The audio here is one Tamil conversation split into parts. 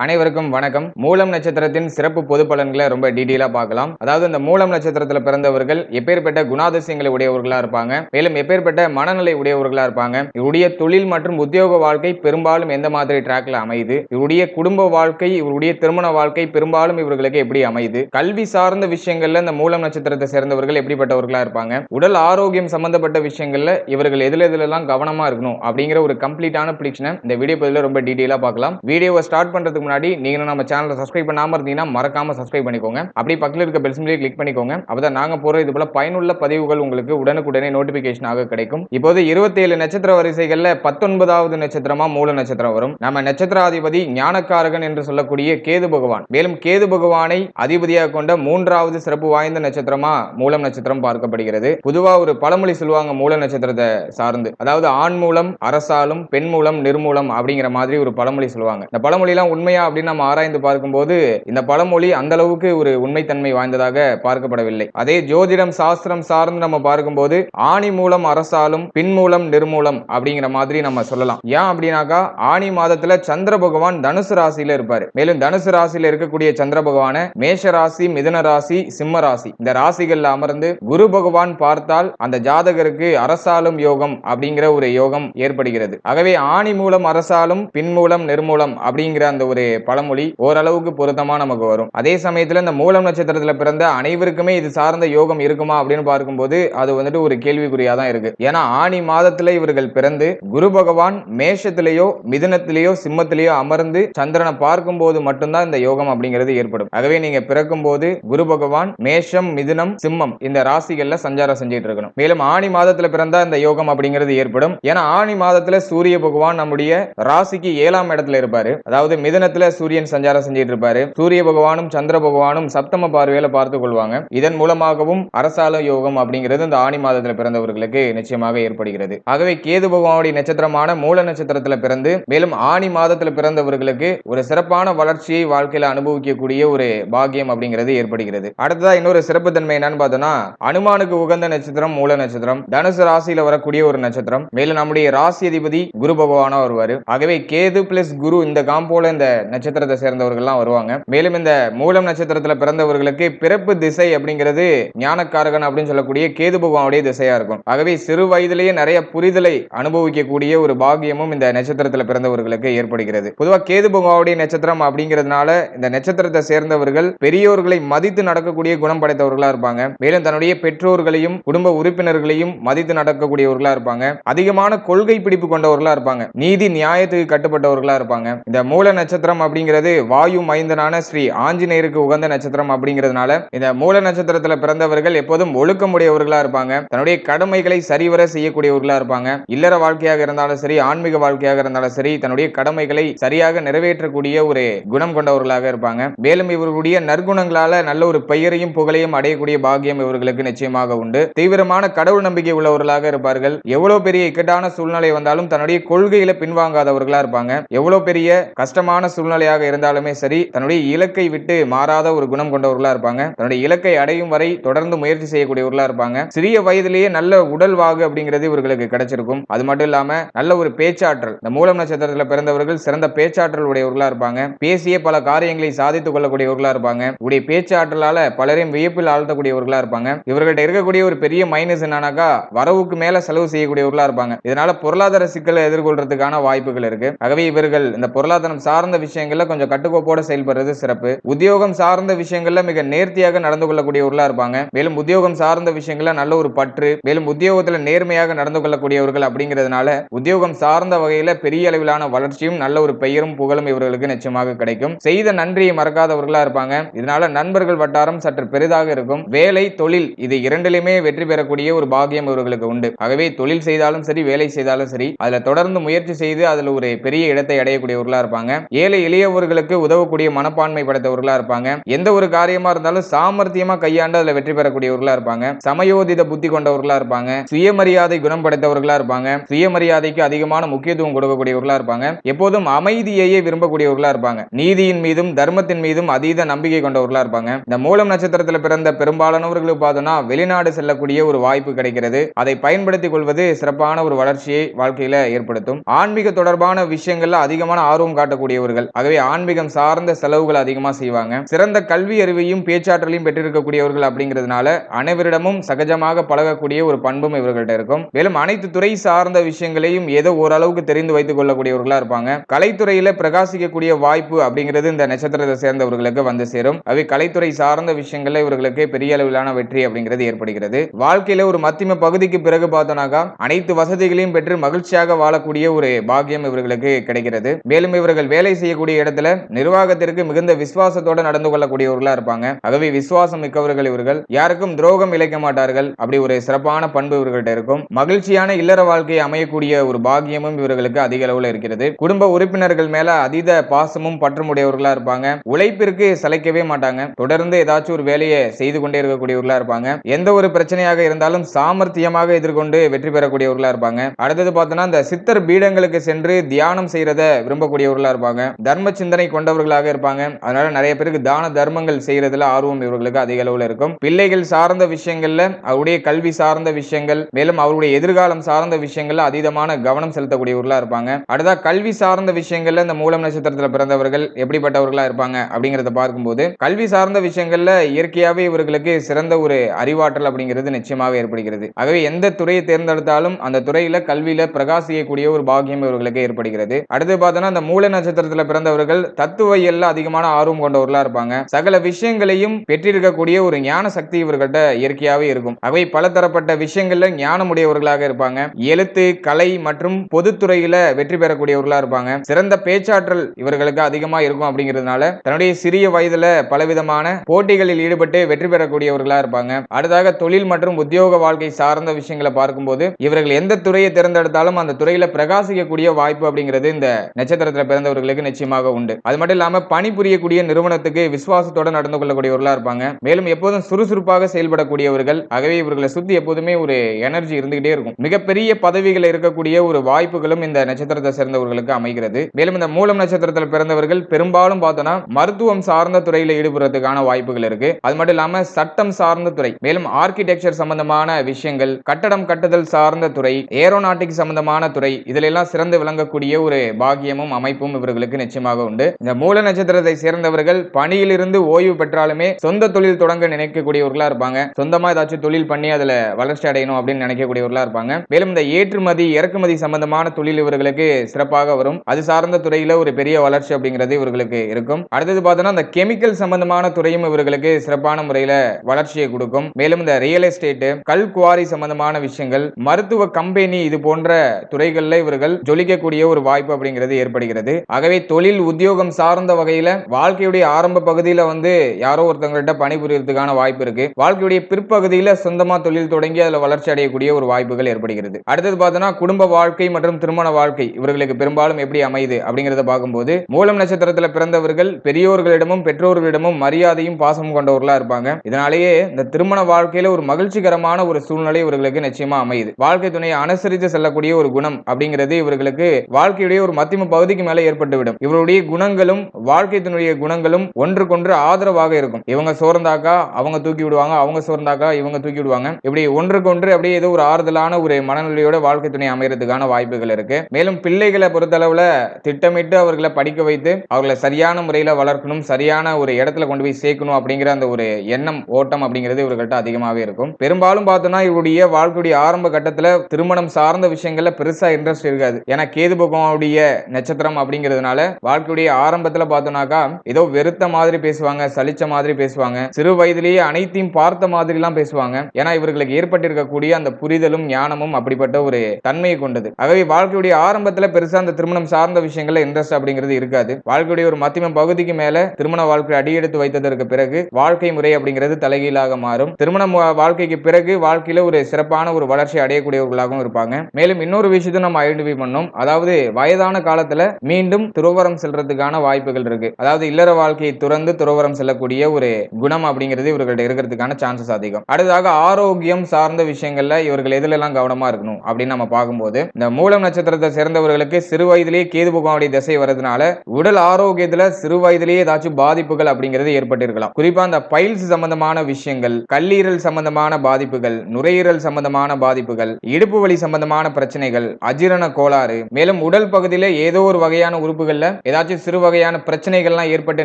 அனைவருக்கும் வணக்கம். மூலம் நட்சத்திரத்தின் சிறப்பு பொது பலன்களை ரொம்ப டீட்டெயிலா பார்க்கலாம். அதாவது இந்த மூலம் நட்சத்திரத்துல பிறந்தவர்கள் எப்பேற்பட்ட குணாதிசயங்களை உடையவர்களா இருப்பாங்க. மேலும் எப்பேற்பட்ட மனநிலை உடையவர்களா இருப்பாங்க. இவருடைய தொழில் மற்றும் உத்தியோக வாழ்க்கை பெரும்பாலும் எந்த மாதிரி டிராக்ல அமையுது? இவருடைய குடும்ப வாழ்க்கை இவருடைய திருமண வாழ்க்கை பெரும்பாலும் இவர்களுக்கு எப்படி அமையுது? கல்வி சார்ந்த விஷயங்கள்ல இந்த மூலம் நட்சத்திரத்தை சேர்ந்தவர்கள் எப்படிப்பட்டவர்களா இருப்பாங்க? உடல் ஆரோக்கியம் சம்பந்தப்பட்ட விஷயங்கள்ல இவர்கள் எதுல எதுலலாம் கவனமா இருக்கணும் அப்படிங்கிற ஒரு கம்ப்ளீட்டான ப்ரிடிக்ஷனை இந்த வீடியோ பதில ரொம்ப டீட்டெயிலா பார்க்கலாம். வீடியோவை ஸ்டார்ட் பண்றதுக்கு முன்னாடி நீங்க நம்ம சேனலை சப்ஸ்கிரைப் பண்ணாமல் இருந்தீங்கன்னா மறக்காம சப்ஸ்கிரைப் பண்ணிக்கோங்க. அப்படி பக்கத்தில் இருக்க பெல் சிம்லியை கிளிக் பண்ணிக்கோங்க. அப்பதான் நாங்கள் போகிற இது போல பயனுள்ள பதிவுகள் உங்களுக்கு உடனுக்குடனே நோட்டிபிகேஷனாக கிடைக்கும். இப்போது 27 நட்சத்திர வரிசைகளில் பத்தொன்பதாவது நட்சத்திரமா மூல நட்சத்திரம் வரும். நம்ம நட்சத்திராதிபதி ஞானக்காரகன் என்று சொல்லக்கூடிய கேது பகவான். மேலும் கேது பகவானை அதிபதியாக கொண்ட மூன்றாவது சிறப்பு வாய்ந்த நட்சத்திரமா மூலம் நட்சத்திரம் பார்க்கப்படுகிறது. பொதுவாக ஒரு பழமொழி சொல்லுவாங்க மூல நட்சத்திரத்தை சார்ந்து. அதாவது ஆண் மூலம் அரசாலும் பெண் மூலம் நிர்மூலம் அப்படிங்கிற மாதிரி ஒரு பழமொழி சொல்லுவாங்க. இந்த பழமொழி எல்லாம் உண்மையா அப்படின்னு நம்ம ஆராய்ந்து பார்க்கும்போது இந்த பழமொழி அந்த அளவுக்கு ஒரு உண்மைத்தன்மை வாய்ந்ததாக பார்க்கப்படவில்லை. அதே ஜோதிடம் சாஸ்திரம் சார்ந்து நம்ம பார்க்கும்போது ஆணி மூலம் அரசாலும் பின் மூலம் நிர்மூலம் அப்படிங்கிற மாதிரி நம்ம சொல்லலாம். ஏன் அப்படின்னாக்கா ஆணி மாதத்துல சந்திர பகவான் தனுசு ராசியில இருப்பாரு. மேலும் தனுசு ராசியில இருக்கக்கூடிய சந்திர பகவான மேஷ ராசி மிதன ராசி சிம்ம ராசி. இந்த ராசிகள்ல அமர்ந்து குரு பகவான் பார்த்தால் அந்த ஜாதகருக்கு அரசாலும் யோகம் அப்படிங்கிற ஒரு யோகம் ஏற்படுகிறது. ஆகவே ஆணி மூலம் அரசாலும் பின் மூலம் நிர்மூலம் அப்படிங்கிற அந்த ஒரு பழமொழி ஓரளவுக்கு பொருத்தமா நமக்கு வரும். அதே சமயத்துல இந்த மூலம் நட்சத்திரத்துல பிறந்த அனைவருக்குமே இது சார்ந்த யோகம் இருக்குமா அப்படின்னு பார்க்கும்போது அது வந்துட்டு ஒரு கேள்விக்குறியா தான் இருக்கு. ஏன்னா ஆணி மாதத்துல இவர்கள் பிறந்து குரு பகவான் மேஷத்திலேயோ மிதனத்திலேயோ சிம்மத்திலேயோ அமர்ந்து சந்திரனை பார்க்கும் போது மட்டும்தான் இந்த யோகம் அப்படிங்கிறது ஏற்படும். ஆகவே நீங்க பிறக்கும் போது குரு பகவான் மேஷம் மிதுனம் சிம்மம் இந்த ராசிகள்ல சஞ்சாரம் செஞ்சுட்டு இருக்கணும். மேலும் ஆணி மாதத்துல பிறந்தா இந்த யோகம் அப்படிங்கிறது ஏற்படும். ஏன்னா ஆணி மாதத்துல சூரிய பகவான் நம்முடைய ராசிக்கு ஏழாம் இடத்துல இருப்பாரு. அதாவது மிதனத்துல சூரியன் சஞ்சாரம் செஞ்சுட்டு இருப்பாரு சூரிய பகவானும் சந்திர பகவானும் சப்தம பார்வையில பார்த்து கொள்வாங்க. இதன் மூலமாகவும் அரசால யோகம் அப்படிங்கிறது இந்த ஆணி மாதத்துல பிறந்தவர்களுக்கு நிச்சயமாக ஏற்படுகிறது. ஆகவே கேது பகவானுடைய நட்சத்திரமான மூல நட்சத்திரத்துல பிறந்து மேலும் ஆணி மாதத்துல பிறந்தவர்களுக்கு ஒரு சிறப்பான வளர்ச்சியை வாழ்க்கையில அனுபவிக்கக்கூடிய ஒரு பாக்கியம் அப்படிங்கிறது ஏற்படுகிறது. அடுத்ததா இன்னொரு சிறப்பு தன்மை என்னன்னு பார்த்தோம்னா அனுமானுக்கு உகந்த நட்சத்திரம் மூல நட்சத்திரம் தனுசு ராசியில வரக்கூடிய ஒரு நட்சத்திரம். மேலும் நம்முடைய ராசி அதிபதி குரு பகவானா வருவாரு. ஆகவே கேது பிளஸ் குரு இந்த காம்போல இந்த நட்சத்திரத்தை சேர்ந்தவர்கள்லாம் வருவாங்க. மேலும் இந்த மூலம் நட்சத்திரத்துல பிறந்தவர்களுக்கு பிறப்பு திசை அப்படிங்கிறது ஞானக்காரகன் அப்படின்னு சொல்லக்கூடிய கேது பகவானுடைய திசையா இருக்கும். ஆகவே சிறு வயதிலேயே நிறைய புரிதலை அனுபவிக்கக்கூடிய ஒரு பாகியமும் இந்த நட்சத்திரத்துல பிறந்தவர்களுக்கு ஏற்படுகிறது. பொதுவாக கேது பகவானுடைய நட்சத்திரம் அப்படிங்கிறதுனால இந்த நட்சத்திரத்தை சேர்ந்தவர்கள் பெரியோர்களை மதித்து நடக்கக்கூடிய குணம் படைத்தவர்களா இருப்பாங்க. மேலும் தன்னுடைய பெற்றோர்களையும் குடும்ப உறுப்பினர்களையும் மதித்து நடக்கக்கூடியவர்களா இருப்பாங்க. அதிகமான கொள்கை பிடிப்பு கொண்டவர்களா இருப்பாங்க. நீதி நியாயத்துக்கு கட்டுப்பட்டவர்களா இருப்பாங்க. இந்த மூல நட்சத்திரம் அப்படிங்கிறது வாயு மைந்தனான ஸ்ரீ ஆஞ்சநேயருக்கு உகந்த நட்சத்திரம் அப்படிங்கிறதுனால இந்த மூல நட்சத்திரத்துல பிறந்தவர்கள் எப்போதும் ஒழுக்கமுடையவர்களா இருப்பாங்க. தன்னுடைய கடமைகளை சரிவர செய்யக்கூடியவர்களா இருப்பாங்க. இல்லற வாழ்க்கையாக இருந்தாலும் சரி ஆன்மீக வாழ்க்கையாக இருந்தாலும் சரி தன்னுடைய கடமைகளை சரியாக நிறைவேற்றக்கூடிய ஒரு குணம் கொண்டவர்களாக இருப்பாங்க. மேலும் இவர்களுடைய நற்குணங்களால நல்ல ஒரு பெயரையும் புகழையும் அடையக்கூடிய பாக்கியம் இவர்களுக்கு நிச்சயமாக உண்டு. தீவிரமான கடவுள் நம்பிக்கை உள்ளவர்களாக இருப்பார்கள். எவ்வளவு பெரிய இக்கட்டான சூழ்நிலை வந்தாலும் தன்னுடைய கொள்கையில பின்வாங்காதவர்களா இருப்பாங்க. எவ்வளவு பெரிய கஷ்டமான சூழ்நிலையாக இருந்தாலுமே சரி தன்னுடைய இலக்கை விட்டு மாறாத ஒரு குணம் கொண்டவர்களா இருப்பாங்க. தன்னுடைய இலக்கை அடையும் வரை தொடர்ந்து முயற்சி செய்யக்கூடியவர்களா இருப்பாங்க. சிறிய வயதிலேயே நல்ல உடல் வாகு அப்படிங்கிறது இவர்களுக்கு கிடைச்சிருக்கும். அது மட்டும் இல்லாம நல்ல ஒரு பேச்சாற்றல். இந்த மூலம் நட்சத்திரத்துல பிறந்தவர்கள் சிறந்த பேச்சாற்றல் உடையவர்களா இருப்பாங்க. பேசிய பல காரியங்களை சாதித்துக் கொள்ளக்கூடியவர்களா இருப்பாங்க. உடைய பேச்சாற்றலால பலரையும் வியப்பில் ஆழ்த்தக்கூடியவர்களா இருப்பாங்க. இவர்கள்ட்ட இருக்கக்கூடிய ஒரு பெரிய மைனஸ் என்னன்னாக்கா வரவுக்கு மேல செலவு செய்யக்கூடியவர்களா இருப்பாங்க. இதனால பொருளாதார சிக்கலை எதிர்கொள்றதுக்கான வாய்ப்புகள் இருக்கு. ஆகவே இவர்கள் இந்த பொருளாதாரம் சார்ந்த விஷயங்கள்ல கொஞ்சம் கட்டுக்கோப்போட செயல்படுறது சிறப்பு. உத்தியோகம் சார்ந்த விஷயங்கள்ல மிக நேர்த்தியாக நடந்து கொள்ளக்கூடியவர்களா இருப்பாங்க. மேலும் உத்தியோகம் சார்ந்த விஷயங்கள நல்ல ஒரு பற்று மேலும் உத்தியோகத்துல நேர்மையாக நடந்து கொள்ளக்கூடியவர்கள் அப்படிங்கிறதுனால உத்தியோகம் சார்ந்த வகையில பெரிய அளவிலான வளர்ச்சியும் நல்ல ஒரு பெயரும் புகழும் இவர்களுக்கு நிச்சயமாக கிடைக்கும். செய்த நன்றியை மறக்காதவர்களா இருப்பாங்க. இதனால நண்பர்கள் வட்டாரம் சற்று பெரிதாக இருக்கும். வேலை தொழில் இது இரண்டிலுமே வெற்றி பெறக்கூடிய ஒரு பாகியம் இவர்களுக்கு உண்டு. ஆகவே தொழில் செய்தாலும் சரி வேலை செய்தாலும் சரி அதுல தொடர்ந்து முயற்சி செய்து அதுல ஒரு பெரிய இடத்தை அடையக்கூடியவர்களா இருப்பாங்க. ஏழை எளியவர்களுக்கு உதவக்கூடிய மனப்பான்மை படைத்தவர்களா இருப்பாங்க. எந்த ஒரு காரியமா இருந்தாலும் சாமர்த்தியமா கையாண்டு அதுல வெற்றி பெறக்கூடியவர்களா இருப்பாங்க. சமயோதித புத்தி கொண்டவர்களா இருப்பாங்க. சுயமரியாதை குணம் படைத்தவர்களா இருப்பாங்க. சுயமரியாதைக்கு அதிகமான முக்கியத்துவம் கொடுக்கக்கூடியவர்களா இருப்பாங்க. எப்போதும் அமைதியையே விரும்பக்கூடியவர்களா இருப்பாங்க. நீதியின் மீதும் தர்மத்தின் மீதும் அதீத நம்பிக்கை கொண்டவர்களா இருப்பாங்க. இந்த மூலம் நட்சத்திரத்துல பிறந்த பெரும்பாலானவர்களுக்கு பார்த்தோம்னா வெளிநாடு செல்லக்கூடிய ஒரு வாய்ப்பு கிடைக்கிறது. அதை பயன்படுத்திக் கொள்வது சிறப்பான ஒரு வளர்ச்சியை வாழ்க்கையில ஏற்படுத்தும். ஆன்மீக தொடர்பான விஷயங்கள்ல அதிகமான ஆர்வம் காட்டக்கூடியவர்கள் செய்வார்கள். ஆகவே ஆன்மீகம் சார்ந்த செலவுகள் அதிகமா செய்வாங்க. சிறந்த கல்வி அறிவையும் பேச்சாற்றலையும் பெற்றிருக்கக்கூடியவர்கள் அப்படிங்கிறதுனால அனைவரிடமும் சகஜமாக பழகக்கூடிய ஒரு பண்பும் இவர்கள்ட்ட இருக்கும். மேலும் அனைத்து துறை சார்ந்த விஷயங்களையும் ஏதோ ஓரளவுக்கு தெரிந்து வைத்துக் கொள்ளக்கூடியவர்களா இருப்பாங்க. கலைத்துறையில பிரகாசிக்கக்கூடிய வாய்ப்பு அப்படிங்கிறது இந்த நட்சத்திரத்தை சேர்ந்தவர்களுக்கு வந்து சேரும். அவை கலைத்துறை சார்ந்த விஷயங்கள்ல இவர்களுக்கு பெரிய அளவிலான வெற்றி அப்படிங்கிறது ஏற்படுகிறது. வாழ்க்கையில ஒரு மத்திய பகுதிக்கு பிறகு பார்த்தோம்னாக்கா அனைத்து வசதிகளையும் பெற்று மகிழ்ச்சியாக வாழக்கூடிய ஒரு பாக்கியம் இவர்களுக்கு கிடைக்கிறது. மேலும் இவர்கள் வேலை செய்ய செய்யக்கூடிய இடத்துல நிர்வாகத்திற்கு மிகுந்த விசுவாசத்தோடு நடந்து கொள்ளக்கூடியவர்களா இருப்பாங்க. ஆகவே விசுவாசம் மிக்கவர்கள் இவர்கள். யாருக்கும் துரோகம் இழைக்க மாட்டார்கள். அப்படி ஒரு சிறப்பான பண்பு இவர்கள்ட்ட இருக்கும். மகிழ்ச்சியான இல்லற வாழ்க்கையை அமையக்கூடிய ஒரு பாக்கியமும் இவர்களுக்கு அதிக அளவுல இருக்கிறது. குடும்ப உறுப்பினர்கள் மேல அதீத பாசமும் பற்றும் உடையவர்களா இருப்பாங்க. உழைப்பிற்கு சளைக்கவே மாட்டாங்க. தொடர்ந்து ஏதாச்சும் ஒரு வேலையை செய்து கொண்டே இருக்கக்கூடியவர்களா இருப்பாங்க. எந்த ஒரு பிரச்சனையாக இருந்தாலும் சாமர்த்தியமாக எதிர்கொண்டு வெற்றி பெறக்கூடியவர்களா இருப்பாங்க. அடுத்தது பார்த்தோம்னா இந்த சித்தர் பீடங்களுக்கு சென்று தியானம் செய்யறத விரும்பக்கூடியவர்களா இருப்பாங்க. தர்ம சிந்தனை கொண்டவர்களாக இருப்பாங்க. அதனால நிறைய பேருக்கு தான தர்மங்கள் செய்யறதுல ஆர்வம் இவர்களுக்கு அதிக அளவுல இருக்கும். பிள்ளைகள் சார்ந்த விஷயங்கள்ல அவருடைய கல்வி சார்ந்த விஷயங்கள் மேலும் அவருடைய எதிர்காலம் சார்ந்த விஷயங்கள்ல அதீதமான கவனம் செலுத்தக்கூடியவர்களா இருப்பாங்க. அடுத்தா கல்வி சார்ந்த விஷயங்கள்ல இந்த மூலம் நட்சத்திரத்துல பிறந்தவர்கள் எப்படிப்பட்டவர்களா இருப்பாங்க அப்படிங்கறத பார்க்கும்போது கல்வி சார்ந்த விஷயங்கள்ல இயற்கையாவே இவர்களுக்கு சிறந்த ஒரு அறிவாற்றல் அப்படிங்கிறது நிச்சயமாக ஏற்படுகிறது. ஆகவே எந்த துறையை தேர்ந்தெடுத்தாலும் அந்த துறையில கல்வியில பிரகாசிக்கக்கூடிய ஒரு பாகியம் இவர்களுக்கு ஏற்படுகிறது. அடுத்து பார்த்தோம்னா அந்த மூல நட்சத்திரத்துல பிறந்தவர்கள் தத்துவியல்ல அதிகமான ஆர்வம் கொண்டவர்களா இருப்பாங்க. சகல விஷயங்களையும் பெற்றிருக்கக்கூடிய ஒரு ஞான சக்தி இவர்கள்ட்ட இயற்கையாவே இருக்கும். அவை பலதரப்பட்ட விஷயங்கள்ல ஞானம் உடையவர்களாக இருப்பாங்க. எழுத்து கலை மற்றும் பொதுத்துறையில வெற்றி பெறக்கூடியவர்களா இருப்பாங்க. சிறந்த பேச்சாற்றல் இவர்களுக்கு அதிகமா இருக்கும் அப்படிங்கிறதுனால தன்னுடைய சிறிய வயதுல பலவிதமான போட்டிகளில் ஈடுபட்டு வெற்றி பெறக்கூடியவர்களா இருப்பாங்க. அடுத்ததாக தொழில் மற்றும் உத்தியோக வாழ்க்கை சார்ந்த விஷயங்களை பார்க்கும்போது இவர்கள் எந்த துறையை தேர்ந்தெடுத்தாலும் அந்த துறையில பிரகாசிக்கக்கூடிய வாய்ப்பு அப்படிங்கிறது இந்த நட்சத்திரத்தில் பிறந்தவர்களுக்கு நிச்சயமாக உண்டு. அது மட்டும் இல்லாம பணிபுரியக்கூடிய நிறுவனத்துக்கு விசுவாசத்தோட நடந்து கொள்ளக்கூடியவர்களா இருப்பாங்க. மேலும் எப்போதும் சுறுசுறுப்பாக செயல்படக்கூடியவர்கள் ஆகவே இவர்களை சுத்தி எப்போதுமே ஒரு எனர்ஜி இருந்துகிட்டே இருக்கும். மிகப்பெரிய பதவிகள் இருக்கக்கூடிய ஒரு வாய்ப்புகளும் இந்த நட்சத்திரத்தை சேர்ந்தவர்களுக்கு அமைகிறது. மேலும் இந்த மூலம் நட்சத்திரத்தில் பிறந்தவர்கள் பெரும்பாலும் பார்த்தோம்னா மருத்துவம் சார்ந்த துறையில ஈடுபடுறதுக்கான வாய்ப்புகள் இருக்கு. அது மட்டும் இல்லாம சட்டம் சார்ந்த துறை மேலும் ஆர்கிடெக்சர் சம்பந்தமான விஷயங்கள் கட்டடம் கட்டுதல் சார்ந்த துறை ஏரோநாட்டிக் சம்பந்தமான துறை இதுல எல்லாம் சிறந்து விளங்கக்கூடிய ஒரு பாக்கியமும் அமைப்பும் இவர்களுக்கு நிச்சயமாக உண்டு. இந்த மூல நட்சத்திரத்தை சேர்ந்தவர்கள் பணியிலிருந்து ஓய்வு பெற்றாலுமே சொந்த தொழில் தொடங்க நினைக்கக்கூடியவர்களா இருப்பாங்க. சொந்தமா ஏதாச்சும் தொழில் பண்ணி அதுல வளர்ச்சி அடையணும் அப்படின்னு நினைக்கக்கூடியவர்களா இருப்பாங்க. மேலும் இந்த ஏற்றுமதி இறக்குமதி சம்பந்தமான தொழில் இவர்களுக்கு சிறப்பாக வரும். அது சார்ந்த துறையில ஒரு பெரிய வளர்ச்சி அப்படிங்கிறது இவர்களுக்கு இருக்கும். அடுத்தது பார்த்தோம்னா இந்த கெமிக்கல் சம்பந்தமான துறையும் இவர்களுக்கு சிறப்பான முறையில வளர்ச்சியை கொடுக்கும். மேலும் இந்த ரியல் எஸ்டேட் கல் குவாரி சம்பந்தமான விஷயங்கள் மருத்துவ கம்பெனி இது போன்ற துறைகள்ல இவர்கள் ஜொலிக்கக்கூடிய ஒரு வாய்ப்பு அப்படிங்கிறது ஏற்படுகிறது. ஆகவே தொழில் உத்தியோகம் சார்ந்த வகையில வாழ்க்கையுடைய ஆரம்ப பகுதியில வந்து யாரோ ஒருத்தவங்கள்ட்ட பணிபுரியறதுக்கான வாய்ப்பு இருக்கு. வாழ்க்கையுடைய பிற்பகுதியில சொந்தமா தொழில் தொடங்கி அதுல வளர்ச்சி அடையக்கூடிய ஒரு வாய்ப்புகள் ஏற்படுகிறது. அடுத்தது பார்த்தோம்னா குடும்ப வாழ்க்கை மற்றும் திருமண வாழ்க்கை இவர்களுக்கு பெரும்பாலும் எப்படி அமையுது அப்படிங்கறத பார்க்கும்போது மூலம் நட்சத்திரத்துல பிறந்தவர்கள் பெரியோர்களிடமும் பெற்றோர்களிடமும் மரியாதையும் பாசமும் கொண்டவர்களா இருப்பாங்க. இதனாலேயே இந்த திருமண வாழ்க்கையில ஒரு மகிழ்ச்சிகரமான ஒரு சூழ்நிலை இவர்களுக்கு நிச்சயமா அமையுது. வாழ்க்கை துணையை அனுசரித்து செல்லக்கூடிய ஒரு குணம் அப்படிங்கிறது இவர்களுக்கு வாழ்க்கையுடைய ஒரு மத்திம பகுதிக்கு மேல ஏற்பட்டுவிடும். இவருடைய குணங்களும் வாழ்க்கையினுடைய குணங்களும் ஒன்றுக்கொன்று ஆதரவாக இருக்கும். இவங்க சோர்ந்தாக்கா அவங்க தூக்கி விடுவாங்க அவங்க சோர்ந்தாக்கா இவங்க தூக்கி விடுவாங்க. இப்படி ஒன்றுக்கொன்று அப்படியே ஏதோ ஒரு ஆறுதலான ஒரு மனநிலையோட வாழ்க்கை துணை அமையறதுக்கான வாய்ப்புகள் இருக்கு. மேலும் பிள்ளைகளை பொறுத்தளவுல திட்டமிட்டு அவர்களை படிக்க வைத்து அவர்களை சரியான முறையில வளர்க்கணும் சரியான ஒரு இடத்துல கொண்டு போய் சேர்க்கணும் அப்படிங்கிற அந்த ஒரு எண்ணம் ஓட்டம் அப்படிங்கிறது இவர்கள்ட்ட அதிகமாகவே இருக்கும். பெரும்பாலும் பார்த்தோம்னா இவருடைய வாழ்க்கையுடைய ஆரம்ப கட்டத்தில் திருமணம் சார்ந்த விஷயங்கள்ல பெருசா இன்ட்ரெஸ்ட் இருக்காது. ஏன்னா கேது பகவானுடைய நட்சத்திரம் அப்படிங்கிறதுனால வாழ்க்கையுடைய ஆரம்பத்துல பார்த்தோம்னாக்கா ஏதோ வெறுத்த மாதிரி பேசுவாங்க சலிச்ச மாதிரி பேசுவாங்க. சிறு வயதிலேயே அனைத்தையும் பார்த்த மாதிரி எல்லாம் பேசுவாங்க. ஏன்னா இவர்களுக்கு ஏற்பட்டிருக்கக்கூடிய அந்த புரிதலும் ஞானமும் அப்படிப்பட்ட ஒரு தன்மையை கொண்டது. ஆகவே வாழ்க்கையுடைய ஆரம்பத்துல பெருசா அந்த திருமணம் சார்ந்த விஷயங்கள்ல இன்ட்ரெஸ்ட் அப்படிங்கிறது இருக்காது. வாழ்க்கையுடைய ஒரு மத்தியம பகுதிக்கு மேல திருமண வாழ்க்கை அடியெடுத்து வைத்ததற்கு பிறகு வாழ்க்கை முறை அப்படிங்கிறது தலைகீழாக மாறும். திருமண வாழ்க்கைக்கு பிறகு வாழ்க்கையில ஒரு சிறப்பான ஒரு வளர்ச்சி அடையக்கூடியவர்களாகவும் இருப்பாங்க. மேலும் இன்னொரு விஷயத்தை நம்ம ஐடென்டிஃபை பண்ணோம். அதாவது வயதான காலத்துல மீண்டும் துறவரம் செல்றதுக்கான வாய்ப்புகள் இருக்கு. அதாவது இல்லற வாழ்க்கையை துறந்து துறவரம் செல்லக்கூடிய ஒரு குணம் அப்படிங்கிறது இவர்கள்ட்ட இருக்கிறதுக்கான சான்சஸ் அதிகம். அடுத்ததாக ஆரோக்கியம் சார்ந்த விஷயங்கள்ல இவர்கள் எதுல எல்லாம் கவனமா இருக்கணும் அப்படின்னு நம்ம பார்க்கும்போது இந்த மூலம் நட்சத்திரத்தை சேர்ந்தவர்களுக்கு சிறு வயதிலேயே கேது பகவானுடைய திசை வரதுனால உடல் ஆரோக்கியத்துல சிறு வயதிலேயே ஏதாச்சும் பாதிப்புகள் அப்படிங்கிறது ஏற்பட்டிருக்கலாம். குறிப்பா அந்த பைல்ஸ் சம்பந்தமான விஷயங்கள் கல்லீரல் சம்பந்தமான பாதிப்புகள் நுரையீரல் சம்பந்தமான பாதிப்புகள் இடுப்பு வலி சம்பந்தமான பிரச்சனைகள் அஜீரண கோளாறு மேலும் உடல் பகுதியில ஏதோ ஒரு வகையான உறுப்புகள்ல ஏதாச்சும் சிறு வகையான பிரச்சனைகள்லாம் ஏற்பட்டு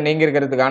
நீங்கி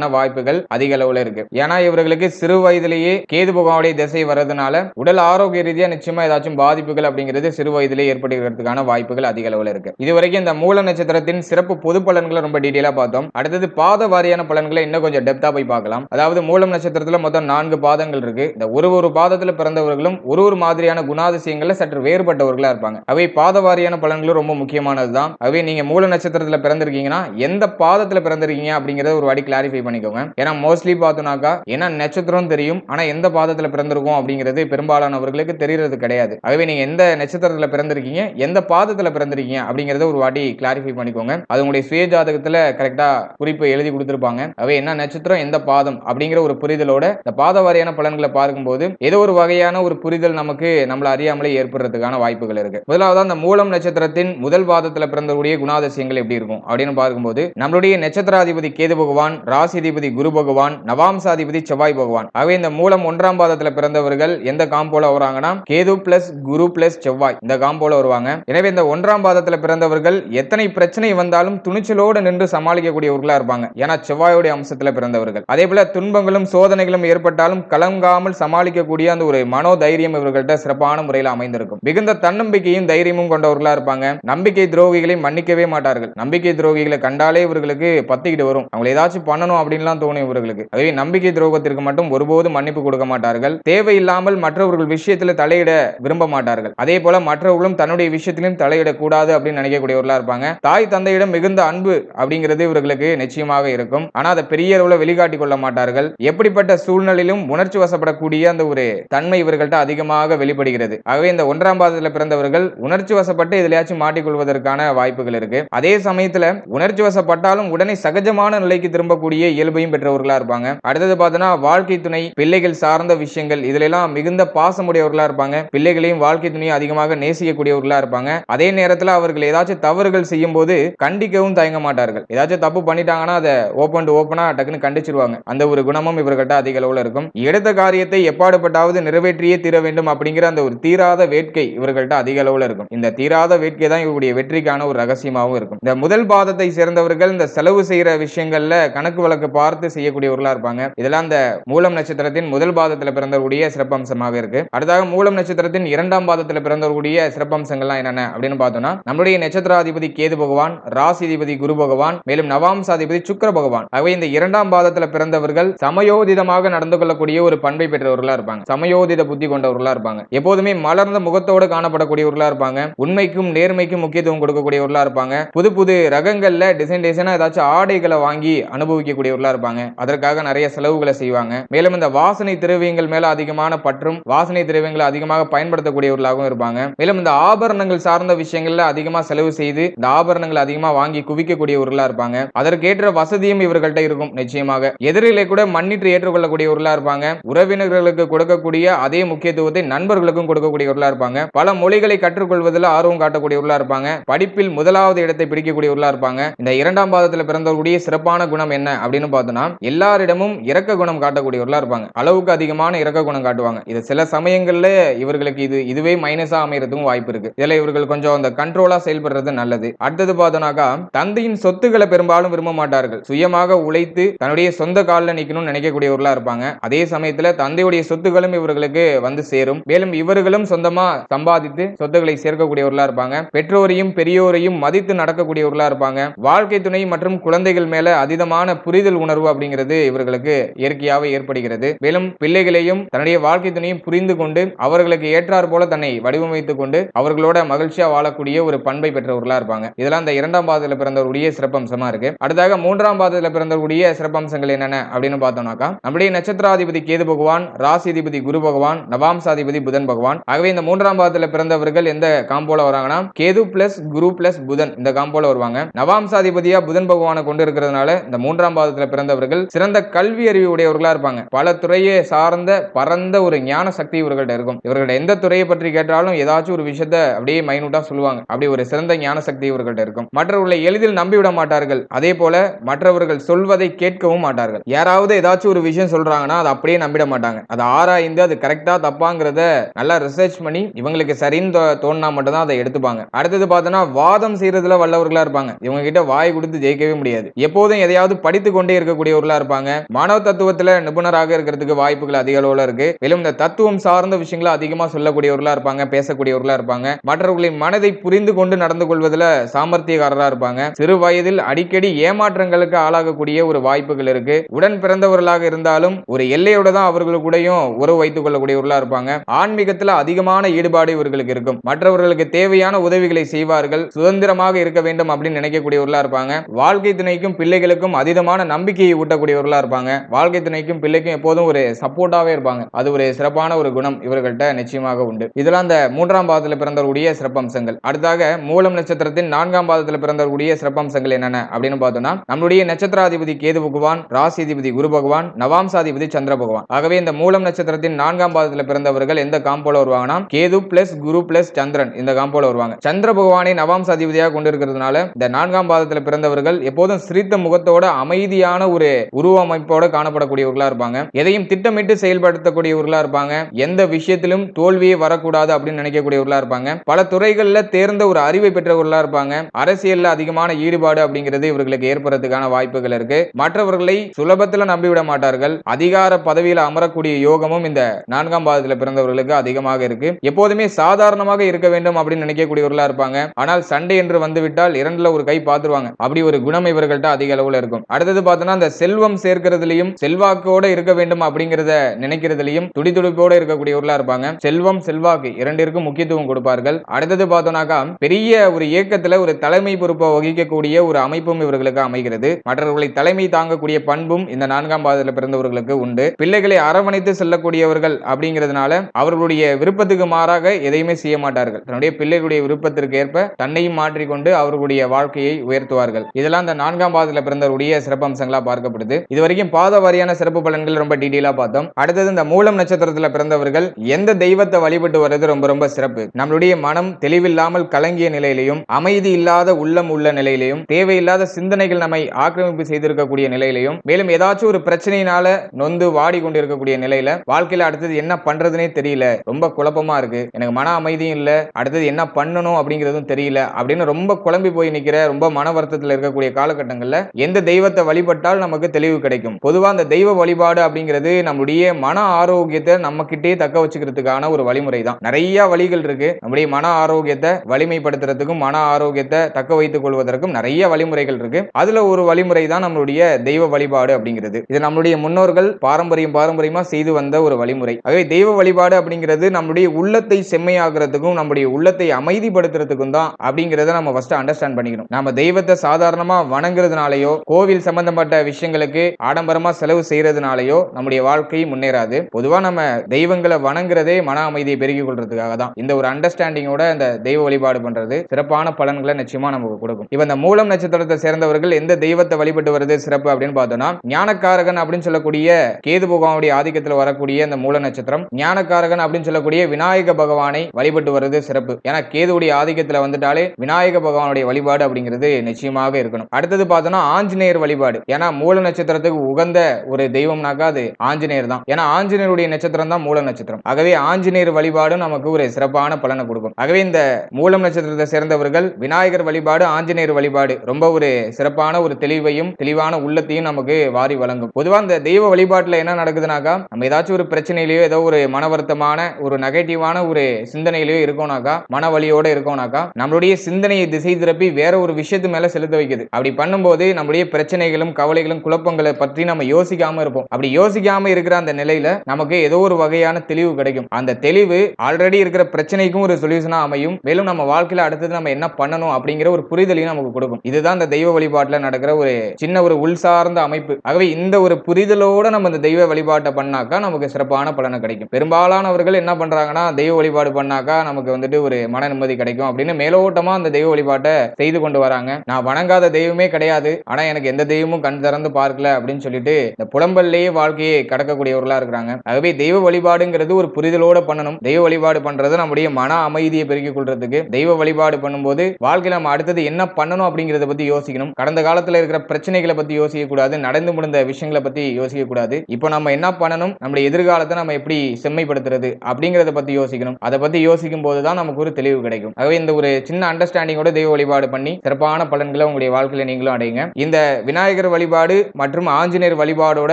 வாய்ப்புகள் அதிக அளவுல இருக்கு. ஏன்னா இவர்களுக்கு சிறு வயதிலேயே கேது பகவானுடைய திசை வர்றதுனால உடல் ஆரோக்கிய ரீதியா நிச்சயமா ஏதாச்சும் பாதிப்புகள் அப்படிங்கிறது சிறு வயதிலே ஏற்படுகிறதுக்கான வாய்ப்புகள் அதிக அளவுல இருக்கு. இதுவரைக்கும் இந்த மூல நட்சத்திரத்தின் சிறப்பு பொது பலன்களை ரொம்ப டீடைலா பார்த்தோம். அடுத்தது பாத வாரியான பலன்களை இன்னும் கொஞ்சம் டெப்தா போய் பார்க்கலாம். அதாவது மூலம் நட்சத்திரத்துல மொத்தம் நான்கு பாதங்கள் இருக்கு. இந்த ஒரு ஒரு பாதத்துல பிறந்தவர்களும் ஒரு ஒரு மாதிரியான குணாதிசயங்கள்ல சற்று வேறுபட்டவர்களா இருப்பாங்க. அவை பாத வாரியான பலன்களும் ரொம்ப முக்கியமானதுதான். அவை நீங்க மூல நட்சத்திரத்துல பிறந்திருக்கீங்க பார்த்தீங்கன்னா எந்த பாதத்துல பிறந்திருக்கீங்க அப்படிங்கிறத ஒரு வாடி கிளாரிஃபை பண்ணிக்கோங்க. ஏன்னா மோஸ்ட்லி பார்த்தோம்னாக்கா ஏன்னா நட்சத்திரம் தெரியும் ஆனா எந்த பாதத்தில் பிறந்திருக்கும் அப்படிங்கிறது பெரும்பாலானவர்களுக்கு தெரியறது கிடையாது. ஆகவே நீங்க எந்த நட்சத்திரத்தில் பிறந்திருக்கீங்க எந்த பாதத்தில் பிறந்திருக்கீங்க அப்படிங்கறத ஒரு வாட்டி கிளாரிஃபை பண்ணிக்கோங்க. அது உங்களுடைய சுய ஜாதகத்தில் கரெக்டாக குறிப்பு எழுதி கொடுத்துருப்பாங்க. அவை என்ன நட்சத்திரம் எந்த பாதம் அப்படிங்கிற ஒரு புரிதலோட இந்த பாத வாரியான பலன்களை பார்க்கும்போது ஏதோ ஒரு வகையான ஒரு புரிதல் நமக்கு நம்மளை அறியாமலே ஏற்படுறதுக்கான வாய்ப்புகள் இருக்கு. முதலாவது அந்த மூலம் நட்சத்திரத்தின் முதல் பாதத்தில் பிறந்தக்கூடிய குணாதிசயங்கள் எப்படி இருக்கும் அப்படின்னு பார்க்கும்போது நம்மளுடைய நட்சத்திராதிபதி கேது பகவான் ராசிதிபதி குரு பகவான் நவாம்சாதிபதி செவ்வாய் பகவான். ஆகவே இந்த மூலம் ஒன்றாம் பாதத்துல பிறந்தவர்கள் எந்த காம்போல வராங்கன்னா கேது பிளஸ் குரு பிளஸ் செவ்வாய் இந்த காம்போல வருவாங்க. எனவே இந்த ஒன்றாம் பாதத்துல பிறந்தவர்கள் எத்தனை பிரச்சனை வந்தாலும் துணிச்சலோடு நின்று சமாளிக்கக்கூடியவர்களா இருப்பாங்க. ஏன்னா செவ்வாயோடைய அம்சத்துல பிறந்தவர்கள். அதே போல துன்பங்களும் சோதனைகளும் ஏற்பட்டாலும் கலங்காமல் சமாளிக்கக்கூடிய அந்த ஒரு மனோ தைரியம் இவர்கள்ட்ட சிறப்பான முறையில் அமைந்திருக்கும். மிகுந்த தன்னம்பிக்கையும் தைரியமும் கொண்டவர்களா இருப்பாங்க. நம்பிக்கை துரோகிகளை மன்னிக்கவே மாட்டார்கள். நம்பிக்கை துரோகிகள் கண்டாலே இவர்களுக்கு பத்திக்கிட்டு வரும். அவங்களை ஏதாச்சும் பண்ணணும் அப்படின்லாம் தோணும் இவர்களுக்கு. அதுவே நம்பிக்கை துரோகத்திற்கு மட்டும் ஒருபோதும் மன்னிப்பு கொடுக்க மாட்டார்கள். தேவையில்லாமல் மற்றவர்கள் விஷயத்துல தலையிட விரும்ப மாட்டார்கள். அதே போல மற்றவர்களும் தன்னுடைய விஷயத்திலும் தலையிடக்கூடாது அப்படின்னு நினைக்கக்கூடியவர்களா இருப்பாங்க. தாய் தந்தையிடம் மிகுந்த அன்பு அப்படிங்கிறது இவர்களுக்கு நிச்சயமாக இருக்கும். ஆனா அதை பெரிய அளவுல வெளிக்காட்டி கொள்ள மாட்டார்கள். எப்படிப்பட்ட சூழ்நிலையிலும் உணர்ச்சி வசப்படக்கூடிய அந்த ஒரு தன்மை இவர்கள்ட்ட அதிகமாக வெளிப்படுகிறது. ஆகவே இந்த ஒன்றாம் பாதத்தில் பிறந்தவர்கள் உணர்ச்சி வசப்பட்டு எதிலையாச்சும் மாட்டிக்கொள்வதற்கான வாய்ப்புகள் இருக்கு. அதே சமயத்துல உணர்ச்சி வசப்பட்டாலும் உடனே சகஜமான நிலைக்கு திரும்பக்கூடிய இயல்பையும் பெற்றவர்களா இருப்பாங்க. அடுத்தது பார்த்தோன்னா வாழ்க்கை துணை பிள்ளைகள் சார்ந்த விஷயங்கள் இதுல எல்லாம் மிகுந்த பாசமுடையவர்களா இருப்பாங்க. பிள்ளைகளையும் வாழ்க்கை துணையும் அதிகமாக நேசிக்கக்கூடியவர்களா இருப்பாங்க. அதே நேரத்தில் அவர்கள் ஏதாச்சும் தவறுகள் செய்யும் போது கண்டிக்கவும் தயங்க மாட்டார்கள். ஏதாச்சும் தப்பு பண்ணிட்டாங்கன்னா அதை ஓப்பன் டு ஓப்பனா டக்குன்னு கண்டிச்சிருவாங்க. அந்த ஒரு குணமும் இவர்கிட்ட அதிக அளவுல இருக்கும். எடுத்த காரியத்தை எப்பாடுபட்டாவது நிறைவேற்றியே தீர வேண்டும் அப்படிங்கிற அந்த ஒரு தீராத வேட்கை இவர்கள்ட்ட அதிக அளவில் இருக்கும். இந்த தீராத வேட்கை தான் இவருடைய வெற்றிக்கான ஒரு ரகசியமாகவும் இருக்கும். இந்த முதல் பாதத்தை சேர்ந்தவர்கள் இந்த செலவு செய்யற விஷயங்கள்ல கணக்கு வழக்கு பார்த்து செய்யக்கூடியவர்களா இருப்பாங்க. இதெல்லாம் அந்த மூலம் நட்சத்திரத்தின் முதல் பாதத்துல பிறந்தவர்களுடைய சிறப்பம்சமாக இருக்கு. அடுத்தாக மூலம் நட்சத்திரத்தின் இரண்டாம் பாதத்துல பிறந்தவர்களுடைய சிறப்பம்சங்கள்லாம் என்னென்ன அப்படின்னு பார்த்தோம்னா நம்முடைய நட்சத்திராதிபதி கேது பகவான் ராசிதிபதி குரு பகவான் மேலும் நவாம்சாதிபதி சுக்கர பகவான். ஆகவே இந்த இரண்டாம் பாதத்துல பிறந்தவர்கள் சமயோதிதமாக நடந்து கொள்ளக்கூடிய ஒரு பண்பை பெற்றவர்களா இருப்பாங்க. சமயோதித புத்தி கொண்டவர்களா இருப்பாங்க. எப்போதுமே மலர்ந்த முகத்தோடு காணப்படக்கூடியவர்களா இருப்பாங்க. உண்மைக்கும் நேர்மைக்கும் முக்கியத்துவம் கொடுக்கக்கூடியவர்களா இருப்பாங்க. புது புது ரகங்கள் ரகங்கள்ல டிசைன் டிசைனாக ஏதாச்சும் ஆடைகளை வாங்கி அனுபவிக்கக்கூடியவர்களாக இருப்பாங்க. அதற்காக நிறைய செலவுகளை செய்வாங்க. மேலும் இந்த வாசனை திரவியங்கள் மேல அதிகமான பற்றும் வாசனை திரவியங்களை அதிகமாக பயன்படுத்தக்கூடியவர்களாகவும் இருப்பாங்க. மேலும் இந்த ஆபரணங்கள் சார்ந்த விஷயங்கள்ல அதிகமா செலவு செய்து இந்த ஆபரணங்கள் அதிகமா வாங்கி குவிக்கக்கூடியவர்களா இருப்பாங்க. அதற்கேற்ற வசதியும் இவர்கள்ட்ட இருக்கும் நிச்சயமாக. எதிரிலே கூட மன்னிட்டு ஏற்றுக்கொள்ளக்கூடியவர்களா இருப்பாங்க. உறவினர்களுக்கு கொடுக்கக்கூடிய அதே முக்கியத்துவத்தை நண்பர்களுக்கும் கொடுக்கக்கூடியவர்களா இருப்பாங்க. பல மொழிகளை கற்றுக்கொள்வதில் ஆர்வம் காட்டக்கூடியவர்களா இருப்பாங்க. படிப்பில் முதலாவது இடத்தை பிடிக்கக்கூடியவர்களா இருப்பாங்க. இந்த இரண்டாம் பாதத்துல பிறந்தவர்களுடைய சிறப்பான குணம் என்ன அப்படின்னு பார்த்தோம்னா எல்லாரிடமும் இரக்க குணம் காட்டக்கூடியவர்களா இருப்பாங்க. அளவுக்கு அதிகமான இறக்க குணம் காட்டுவாங்க. இது சில சமயங்கள்ல இவர்களுக்கு இது இதுவே மைனஸா அமையறதுக்கும் வாய்ப்பு இருக்கு. இதுல இவர்கள் கொஞ்சம் அந்த கண்ட்ரோலா செயல்படுறது நல்லது. அடுத்தது பார்த்தோம்னாக்கா தந்தையின் சொத்துக்களை பெரும்பாலும் விரும்ப மாட்டார்கள். சுயமாக உழைத்து தன்னுடைய சொந்த காலில் நிக்கணும்னு நினைக்கக்கூடியவர்களா இருப்பாங்க. அதே சமயத்துல தந்தையுடைய சொத்துக்களும் இவர்களுக்கு வந்து சேரும். மேலும் இவர்களும் சொந்தமா சம்பாதித்து சொத்துக்களை சேர்க்கக்கூடியவர்களா இருப்பாங்க. பெற்றோரையும் பெரியோரையும் மதித்து நடக்கக்கூடியவர்களா இருப்பாங்க. வாழ்க்கை துணை மற்றும் குழந்தைகள் மேல அதீதமான புரிதல் உணர்வு அப்படிங்கிறது இவர்களுக்கு இயற்கையாக ஏற்படுகிறது. மேலும் பிள்ளைகளையும் தன்னுடைய வாழ்க்கை துணையும் புரிந்து கொண்டு அவர்களுக்கு ஏற்றார் போல தன்னை வடிவமைத்துக் கொண்டு அவர்களோட மகிழ்ச்சியா வாழக்கூடிய ஒரு பண்பை பெற்றவர்களா இருப்பாங்க. இதெல்லாம் அந்த இரண்டாம் பாதத்தில் பிறந்தவருடைய சிறப்பம்சமா இருக்கு. அடுத்தாக மூன்றாம் பாதத்தில் பிறந்தவருடைய சிறப்பம்சங்கள் என்னென்ன அப்படின்னு பார்த்தோம்னாக்கா நம்முடைய நட்சத்திராதிபதி கேது பகவான் ராசிதிபதி குரு பகவான் நவாம்சாதிபதி புதன் பகவான். ஆகவே இந்த மூன்றாம் பாதத்தில் பிறந்தவர்கள் எந்த காம்போல வராங்கன்னா கேது பிளஸ் குரு பிளஸ் புதன் இந்த காம்போல வருவாங்க. நவாம் நவாம்சாதிபதியா புதன் பகவானை கொண்டு இருக்கிறதுனால இந்த மூன்றாம் பாதத்துல பிறந்தவர்கள் சிறந்த கல்வி அறிவு உடையவர்களா இருப்பாங்க. பல துறையை சார்ந்த பரந்த ஒரு ஞான சக்தி இவர்கள்ட்ட இருக்கும். இவர்களோட எந்த துறையை பற்றி கேட்டாலும் ஏதாச்சும் ஒரு விஷயத்த அப்படியே மைனூட்டா சொல்லுவாங்க. அப்படி ஒரு சிறந்த ஞான சக்தி இவர்கள்ட்ட இருக்கும். மற்றவர்களை எளிதில் நம்பிவிட மாட்டார்கள். அதே போல மற்றவர்கள் சொல்வதை கேட்கவும் மாட்டார்கள். யாராவது ஏதாச்சும் ஒரு விஷயம் சொல்றாங்கன்னா அதை அப்படியே நம்பிட மாட்டாங்க. அதை ஆராய்ந்து அது கரெக்டா தப்பாங்கிறத நல்லா ரிசர்ச் பண்ணி இவங்களுக்கு சரின்னு தோ- தோணுனா மட்டும் தான் அதை எடுத்துப்பாங்க. அடுத்தது பார்த்தோன்னா வாதம் செய்யறதுல வல்லவர்களா இருப்பாங்க. இவங்க கிட்ட வாய் கொடுத்து ஜெயிக்கவே முடியாது. எப்போதும் எதையாவது படித்து கொண்டே இருக்கக்கூடியவர்களா இருப்பாங்க. மாணவ தத்துவத்துல நிபுணராக இருக்கிறதுக்கு வாய்ப்புகள் அதிக அளவுல இருக்கு. மேலும் இந்த தத்துவம் சார்ந்த விஷயங்களை அதிகமா சொல்லக்கூடியவர்களா இருப்பாங்க பேசக்கூடியவர்களா இருப்பாங்க. மற்றவர்களின் மனதை புரிந்து கொண்டு நடந்து கொள்வதில் சாமர்த்தியக்காரரா இருப்பாங்க. சிறு வயதில் அடிக்கடி ஏமாற்றங்களுக்கு ஆளாகக்கூடிய ஒரு வாய்ப்புகள் இருக்கு. உடன் பிறந்தவர்களாக இருந்தாலும் ஒரு எல்லையோட தான் அவர்கள் கூடயும் உறவு வைத்துக் கொள்ளக்கூடியவர்களா இருப்பாங்க. ஆன்மீகத்துல அதிகமான ஈடுபாடு இவர்களுக்கு இருக்கும். மற்றவர்களுக்கு தேவையான உதவிகளை செய்வார்கள். சுதந்திரமாக இருக்க வேண்டும் அப்படின்னு நினைக்கக்கூடிய நினைக்கக்கூடியவர்களா இருப்பாங்க. வாழ்க்கை துணைக்கும் பிள்ளைகளுக்கும் அதீதமான நம்பிக்கையை ஊட்டக்கூடியவர்களா இருப்பாங்க. வாழ்க்கை துணைக்கும் பிள்ளைக்கும் எப்போதும் ஒரு சப்போர்ட்டாவே இருப்பாங்க. அது ஒரு சிறப்பான ஒரு குணம் இவர்கள்ட்ட நிச்சயமாக உண்டு. இதெல்லாம் அந்த மூன்றாம் பாதத்தில் பிறந்தவருடைய சிறப்பம்சங்கள். அடுத்தாக மூலம் நட்சத்திரத்தின் நான்காம் பாதத்தில் பிறந்தவருடைய சிறப்பம்சங்கள் என்னென்ன அப்படின்னு பார்த்தோம்னா நம்மளுடைய நட்சத்திராதிபதி கேது பகவான் ராசிதிபதி குரு பகவான் நவாம்சாதிபதி சந்திர பகவான். ஆகவே இந்த மூலம் நட்சத்திரத்தின் நான்காம் பாதத்தில் பிறந்தவர்கள் எந்த காம்போல வருவாங்கன்னா கேது பிளஸ் குரு பிளஸ் சந்திரன் இந்த காம்போல வருவாங்க. சந்திர பகவானை நவாம்சாதிபதியாக கொண்டிருக்கிறதுனால இந்த நான்காம் பாதத்தில் பிறந்தவர்கள் எப்போதும் சிரித்த முகத்தோட அமைதியான ஒரு உருவமைப்போட காணப்படக்கூடியவர்களா இருப்பாங்க. எதையும் திட்டமிட்டு செயல்படுத்தக்கூடியவர்களா இருப்பாங்க. எந்த விஷயத்திலும் தோல்வியே வரக்கூடாது அப்படின்னு நினைக்கக்கூடியவர்களா இருப்பாங்க. பல துறைகளில் தேர்ந்த ஒரு அறிவை பெற்றவர்களா இருப்பாங்க. அரசியல்ல அதிகமான ஈடுபாடு அப்படிங்கிறது இவர்களுக்கு ஏற்படுறதுக்கான வாய்ப்புகள் இருக்கு. மற்றவர்களை சுலபத்துல நம்பிவிட மாட்டார்கள். அதிகார பதவியில் அமரக்கூடிய யோகமும் இந்த நான்காம் பாதத்தில் பிறந்தவர்களுக்கு அதிகமாக இருக்கு. எப்போதுமே சாதாரணமாக இருக்க வேண்டும் அப்படின்னு நினைக்கக்கூடியவர்களா இருப்பாங்க. ஆனால் சண்டை என்று வந்துவிட்டால் இரண்டுல ஒரு கை பார்த்துருவாங்க. அப்படி ஒரு குணம் இவர்கள்ட்ட அதிக அளவுல இருக்கும். அடுத்தது பார்த்தோம்னா அந்த செல்வம் சேர்க்கிறதுலயும் செல்வாக்கோட இருக்க வேண்டும் அப்படிங்கிறத நினைக்கிறதுலயும் துடிதுடிப்போட இருக்கக்கூடியவர்களா இருப்பாங்க. செல்வம் செல்வாக்கு இரண்டிற்கும் முக்கியத்துவம் கொடுப்பார்கள். அடுத்தது பார்த்தோம்னாக்கா பெரிய ஒரு இயக்கத்துல ஒரு தலைமை பொறுப்பை வகிக்கக்கூடிய ஒரு அமைப்பும் இவர்களுக்கு அமைகிறது. மற்றவர்களை தலைமை தாங்கக்கூடிய பண்பும் இந்த நான்காம் பாதத்தில் பிறந்தவர்களுக்கு உண்டு. பிள்ளைகளை அரவணைத்து செல்லக்கூடியவர்கள் அப்படிங்கிறதுனால அவர்களுடைய விருப்பத்துக்கு மாறாக எதையுமே செய்ய மாட்டார்கள். தன்னுடைய பிள்ளைகளுடைய விருப்பத்திற்கு ஏற்ப தன்னையும் மாற்றிக்கொண்டு அவர்களுடைய வாழ்க்கையை உயர்த்துவார்கள். இதெல்லாம் அந்த நான்காம் பாதத்தில் பிறந்தவருடைய சிறப்பு அம்சங்களா பார்க்கப்படுது. இது வரைக்கும் பாத வாரியான சிறப்பு பலன்கள் ரொம்ப டீட்டெயிலா பார்த்தோம். அடுத்தது இந்த மூலம் நட்சத்திரத்தில் பிறந்தவர்கள் எந்த தெய்வத்தை வழிபட்டு வர்றது ரொம்ப ரொம்ப சிறப்பு. நம்மளுடைய மனம் தெளிவில்லாமல் கலங்கிய நிலையிலையும் அமைதி இல்லாத உள்ளம் உள்ள நிலையிலையும் தேவையில்லாத சிந்தனைகள் நம்மை ஆக்கிரமிப்பு செய்திருக்கக்கூடிய நிலையிலையும் மேலும் ஏதாச்சும் ஒரு பிரச்சனையினால நொந்து வாடி கொண்டிருக்கக்கூடிய நிலையில வாழ்க்கையில அடுத்தது என்ன பண்றதுனே தெரியல. ரொம்ப குழப்பமா இருக்கு. எனக்கு மன அமைதியும் இல்ல. அடுத்தது என்ன பண்ணணும் அப்படிங்கிறதும் தெரியல. அப்படின்னு ரொம்ப குழம்பி போய் நிக்கிற ரொம்ப மன வருத்தத்தில் இருக்கக்கூடிய காலகட்டங்கள்ல எந்த தெய்வத்தை வழிபட்டால் நமக்கு தெளிவு கிடைக்கும்? பொதுவாக அந்த தெய்வ வழிபாடு அப்படிங்கிறது நம்முடைய மன ஆரோக்கியத்தை நம்ம கிட்டே தக்க வச்சுக்கிறதுக்கான ஒரு வழிமுறை தான் நிறைய வழிகள் இருக்கு. நம்முடைய மன ஆரோக்கியத்தை வலிமைப்படுத்துறதுக்கும் மன ஆரோக்கியத்தை தக்க வைத்துக் கொள்வதற்கும் நிறைய வழிமுறைகள் இருக்கு. அதுல ஒரு வழிமுறை தான் நம்மளுடைய தெய்வ வழிபாடு அப்படிங்கிறது. இது நம்மளுடைய முன்னோர்கள் பாரம்பரியம் பாரம்பரியமா செய்து வந்த ஒரு வழிமுறை. ஆகவே தெய்வ வழிபாடு அப்படிங்கிறது நம்மளுடைய உள்ளத்தை செம்மையாகிறதுக்கும் நம்முடைய உள்ளத்தை அமைதிப்படுத்துறதுக்கும் தான் அப்படிங்கிறத நம்ம ஃபர்ஸ்ட் அண்டர்ஸ்டாண்ட் பண்ணிக்கணும். நம்ம தெய்வத்தை சாதாரணமா வணங்குறதுனாலயோ கோவில் சம்பந்தப்பட்ட விஷயங்களுக்கு ஆடம்பரமா செலவு செய்யறதுனாலயோ நம்முடைய வாழ்க்கை முன்னேறாது. பொதுவா நம்ம தெய்வங்களை வணங்குறதே மன அமைதியை பெருகிக் கொள்றதுக்காக தான். இந்த ஒரு அண்டர்ஸ்டாண்டிங்கோட இந்த தெய்வ வழிபாடு பண்றது சிறப்பான பலன்களை நிச்சயமா நமக்கு கொடுக்கும். இப்ப இந்த மூலம் நட்சத்திரத்தை சேர்ந்தவர்கள் எந்த தெய்வத்தை வழிபட்டு வருது சிறப்பு அப்படின்னு பார்த்தோம்னா ஞானக்காரகன் அப்படின்னு சொல்லக்கூடிய கேது பகவானுடைய ஆதிக்கத்தில் வரக்கூடிய இந்த மூல நட்சத்திரம் ஞானக்காரகன் அப்படின்னு சொல்லக்கூடிய விநாயக பகவானை வழிபட்டு வருது சிறப்பு. ஏன்னா கேதுவுடைய ஆதிக்கத்தில் வந்துட்டாலே விநாயக பகவானுடைய வழிபாடு அப்படிங்கிறது நிச்சயமாக இருக்கணும். அடுத்தது பார்த்தோம்னா ஆஞ்சநேயர் வழிபாடு. ஏன்னா மூல நட்சத்திரத்துக்கு உகந்த ஒரு தெய்வம்னாக்கா அது ஆஞ்சநேயர் தான். ஏன்னா ஆஞ்சநேயருடைய நட்சத்திரம் தான் மூல நட்சத்திரம். ஆகவே ஆஞ்சநேயர் வழிபாடும் நமக்கு ஒரு சிறப்பான பலனை கொடுக்கும். ஆகவே இந்த மூலம் நட்சத்திரத்தை சேர்ந்தவர்கள் விநாயகர் வழிபாடு ஆஞ்சநேயர் வழிபாடு ரொம்ப ஒரு சிறப்பான ஒரு தெளிவையும் தெளிவான உள்ளத்தையும் நமக்கு வாரி வழங்கும். பொதுவா இந்த தெய்வ வழிபாட்டில் என்ன நடக்குதுனாக்கா நம்ம ஏதாச்சும் ஒரு பிரச்சனையிலேயோ ஏதோ ஒரு மன வருத்தமான ஒரு நெகட்டிவான ஒரு சிந்தனையிலேயோ இருக்கோம்னாக்கா மன வழியோட இருக்கோம்னாக்கா நம்மளுடைய சிந்தனையை திசை திருப்பி வேற ஒரு விஷயம் விஷயத்து மேல செலுத்த வைக்குது. அப்படி பண்ணும்போது நம்முடைய பிரச்சனைகளும் கவலைகளும் குழப்பங்களை பற்றி நம்ம யோசிக்காம இருப்போம். அப்படி யோசிக்காம இருக்கிற அந்த நிலையில நமக்கு ஏதோ ஒரு வகையான தெளிவு கிடைக்கும். அந்த தெளிவு ஆல்ரெடி இருக்கிற பிரச்சனைக்கும் ஒரு சொல்யூஷனா அமையும். மேலும் நம்ம வாழ்க்கையில அடுத்தது நம்ம என்ன பண்ணணும் அப்படிங்கிற ஒரு புரிதலையும் நமக்கு கொடுக்கும். இதுதான் இந்த தெய்வ வழிபாட்டுல நடக்கிற ஒரு சின்ன ஒரு உள் சார்ந்த அமைப்பு. ஆகவே இந்த ஒரு புரிதலோட நம்ம இந்த தெய்வ வழிபாட்டை பண்ணாக்கா நமக்கு சிறப்பான பலனை கிடைக்கும். பெரும்பாலானவர்கள் என்ன பண்றாங்கன்னா தெய்வ வழிபாடு பண்ணாக்கா நமக்கு வந்துட்டு ஒரு மன நிம்மதி கிடைக்கும் அப்படின்னு மேலோட்டமா அந்த தெய்வ வழிபாட்டை செய்து கொண்டு வராங்க. நான் வணங்காத தெய்வமே கிடையாது. ஆனா எனக்கு எந்த தெய்வமும் கண் திறந்து பார்க்கல அப்படின்னு சொல்லிட்டு இந்த புலம்பல்லையே வாழ்க்கையை கடக்கக்கூடியவர்களா இருக்கிறாங்க. ஆகவே தெய்வ வழிபாடுங்கிறது ஒரு புரிதலோட பண்ணணும். தெய்வ வழிபாடு பண்றது நம்முடைய மன அமைதியை பெருக்கிக் கொள்றதுக்கு. தெய்வ வழிபாடு பண்ணும்போது வாழ்க்கையில நம்ம அடுத்தது என்ன பண்ணணும் அப்படிங்கறத பத்தி யோசிக்கணும். கடந்த காலத்துல இருக்கிற பிரச்சனைகளை பத்தி யோசிக்க கூடாது நடந்து முடிந்த விஷயங்களை பத்தி யோசிக்க கூடாது இப்போ நம்ம என்ன பண்ணணும்? நம்முடைய எதிர்காலத்தை நம்ம எப்படி செம்மைப்படுத்துறது அப்படிங்கறத பத்தி யோசிக்கணும். அதை பத்தி யோசிக்கும் போது தான் நமக்கு ஒரு தெளிவு கிடைக்கும். ஆகவே இந்த ஒரு சின்ன அண்டர்ஸ்டாண்டிங்கோட தெய்வ வழிபாடு பண்ணி சிறப்பான சிறப்பான பலன்களை உங்களுடைய வாழ்க்கையில நீங்களும் அடையுங்க. இந்த விநாயகர் வழிபாடு மற்றும் ஆஞ்சநேயர் வழிபாடோட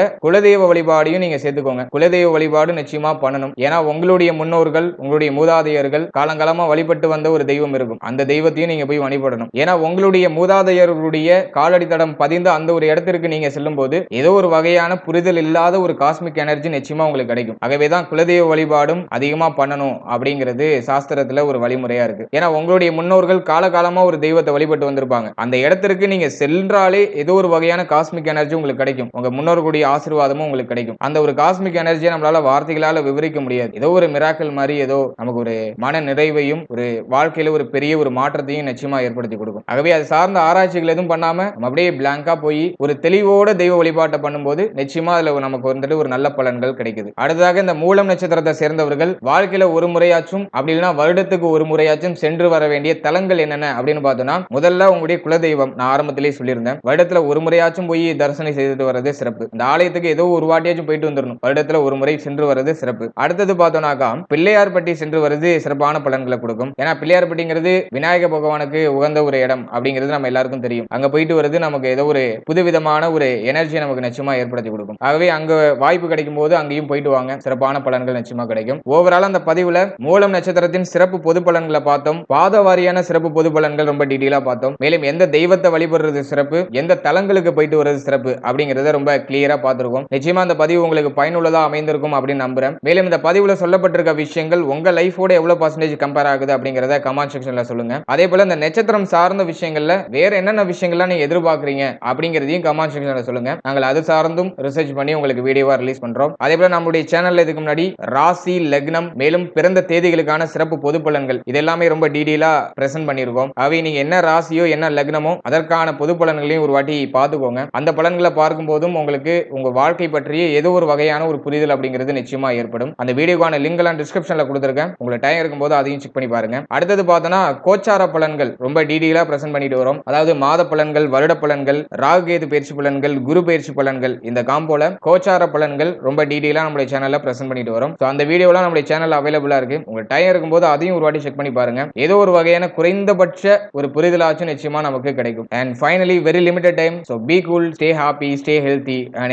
குலதெய்வ வழிபாடையும் நீங்க சேர்த்துக்கோங்க. குலதெய்வ வழிபாடு நிச்சயமா பண்ணணும். ஏன்னா உங்களுடைய முன்னோர்கள் உங்களுடைய மூதாதையர்கள் காலங்காலமா வழிபட்டு வந்த ஒரு தெய்வம் இருக்கும். அந்த தெய்வத்தையும் நீங்க போய் வழிபடணும். ஏன்னா உங்களுடைய மூதாதையர்களுடைய காலடி தடம் பதிந்து அந்த ஒரு இடத்திற்கு நீங்க செல்லும் போது ஏதோ ஒரு வகையான புரிதல் இல்லாத ஒரு காஸ்மிக் எனர்ஜி நிச்சயமா உங்களுக்கு கிடைக்கும். ஆகவே தான் குலதெய்வ வழிபாடும் அதிகமா பண்ணணும் அப்படிங்கிறது சாஸ்திரத்துல ஒரு வழிமுறையா இருக்கு. ஏன்னா உங்களுடைய முன்னோர்கள் காலகாலமா ஒரு தெய்வத்தை வழிபட்டு வந்திருப்பாங்க. அந்த இடத்திற்கு நீங்க சென்றாலே ஏதோ ஒரு வகையான காஸ்மிக் எனர்ஜி உங்களுக்கு கிடைக்கும். உங்க முன்னோர்களுடைய ஆசீர்வாதமும் உங்களுக்கு கிடைக்கும். அந்த ஒரு காஸ்மிக் எனர்ஜியை நம்மளால வார்த்தைகளால விவரிக்க முடியாது. ஏதோ ஒரு மிராக்கள் மாதிரி ஏதோ நமக்கு ஒரு மன நிறைவையும் ஒரு வாழ்க்கையில ஒரு பெரிய ஒரு மாற்றத்தையும் நிச்சயமா ஏற்படுத்தி கொடுக்கும். ஆகவே அது சார்ந்த ஆராய்ச்சிகள் எதுவும் பண்ணாம நம்ம அப்படியே பிளாங்கா போய் ஒரு தெளிவோட தெய்வ வழிபாட்டை பண்ணும்போது நிச்சயமா அதுல நமக்கு வந்துட்டு ஒரு நல்ல பலன்கள் கிடைக்குது. அடுத்ததாக இந்த மூலம் நட்சத்திரத்தை சேர்ந்தவர்கள் வாழ்க்கையில ஒரு முறையாச்சும் அப்படி இல்லைன்னா வருடத்துக்கு ஒரு முறையாச்சும் சென்று வர வேண்டிய தலங்கள் என்னென்ன அப்படின்னு பார்த்தோம்னா முதல்ல உங்களுடைய குலதெய்வம். நான் ஆரம்பத்திலேயே சொல்லியிருந்தேன். வருடத்துல ஒரு முறையாச்சும் போய் தரிசனம் செய்துட்டு வர்றது சிறப்பு. இந்த ஆலயத்துக்கு ஏதோ ஒரு வாட்டியாச்சும் போயிட்டு வந்துடணும் வருடத்துல ஒரு முறை சென்று வர்றது சிறப்பு. அடுத்தது பார்த்தோம்னாக்கா பிள்ளையார்பட்டி சென்று வர்றது சிறப்பான பலன்களை கொடுக்கும். ஏன்னா பிள்ளையார்பட்டிங்கிறது விநாயக பகவானுக்கு உகந்த ஒரு இடம் அப்படிங்கிறது நம்ம எல்லாருக்கும் தெரியும். அங்க போயிட்டு வர்றது நமக்கு ஏதோ ஒரு புதுவிதமான ஒரு எனர்ஜி நமக்கு நிச்சயமா ஏற்படுத்தி கொடுக்கும். ஆகவே அங்க வாய்ப்பு கிடைக்கும் போது அங்கேயும் போயிட்டு வாங்க. சிறப்பான பலன்கள் நிச்சயமா கிடைக்கும். ஓவரால் அந்த பதிவுல மூலம் நட்சத்திரத்தின் சிறப்பு பொது பலன்களை பார்த்தோம். பாத வாரியான சிறப்பு பொது பலன்கள் ரொம்ப டீட்டெயிலா பார்த்தோம். மேலும் எந்த தெய்வத்தை வழிபடுறது சிறப்பு? எந்த தலங்களுக்கு போயிட்டு வர்றது சிறப்பு? அப்படிங்கறத ரொம்ப கிளியரா பார்த்துருக்கோம். நிச்சயமா அந்த பதிவு உங்களுக்கு பயனுள்ளதா அமைந்திருக்கும் அப்படின்னு நம்புறேன். மேலும் இந்த பதிவுல சொல்லப்பட்டிருக்க விஷயங்கள் உங்க லைஃபோட எவ்வளவு பர்சன்டேஜ் கம்பேர் ஆகுது அப்படிங்கறத கமெண்ட் செக்ஷன்ல சொல்லுங்க. அதே போல இந்த நட்சத்திரம் சார்ந்த விஷயங்கள்ல வேற என்னென்ன விஷயங்கள்லாம் நீங்க எதிர்பார்க்கறீங்க அப்படிங்கிறதையும் கமெண்ட் செக்ஷன்ல சொல்லுங்க. நாங்கள் அது சார்ந்தும் ரிசர்ச் பண்ணி உங்களுக்கு வீடியோவா ரிலீஸ் பண்றோம். அதே போல நம்மளுடைய சேனல்ல இதுக்கு முன்னாடி ராசி லக்னம் மேலும் பிறந்த தேதிகளுக்கான சிறப்பு பொது பலன்கள் இது எல்லாமே ரொம்ப டீடைலா பிரசன்ட் பண்ணியிருக்கோம். அவை நீங்க என்ன ராசியோ என்ன லக்னமோ அதற்கான பொது பலன்களையும் ஒரு வாட்டி பார்த்துக்கோங்க. அந்த பலன்களை பார்க்கும் போதும் உங்களுக்கு உங்க வாழ்க்கை பற்றிய ஏதோ ஒரு வகையான ஒரு புரிதல் அப்படிங்கிறது நிச்சயமா ஏற்படும். அந்த வீடியோக்கான லிங்க் எல்லாம் டிஸ்கிரிப்ஷன்ல கொடுத்துருக்கேன். உங்களுக்கு டைம் இருக்கும்போது அதையும் செக் பண்ணி பாருங்க. அடுத்தது பார்த்தோன்னா கோச்சார பலன்கள். ரொம்ப டீடைலா பிரசன்ட் பண்ணிட்டு வரோம். அதாவது மாத பலன்கள் வருட பலன்கள் ராகுகேது பயிற்சி பலன்கள் குரு பயிற்சி பலன்கள். இந்த காம்போல கோச்சார பலன்கள் ரொம்ப டீடைலா நம்மளுடைய சேனல்ல பிரசன்ட் பண்ணிட்டு வரோம். ஸோ அந்த வீடியோலாம் நம்மளுடைய சேனல் அவைலபிளா இருக்கு. உங்களுக்கு டைம் இருக்கும்போது அதையும் ஒரு வாட்டி செக் பண்ணி பாருங்க. ஏதோ ஒரு வகையான குறைந்தபட்ச ஒரு புரிதலாச்சும் நிச்சயமா நமக்கு கிடைக்கும். And finally very limited time so be cool stay happy stay healthy and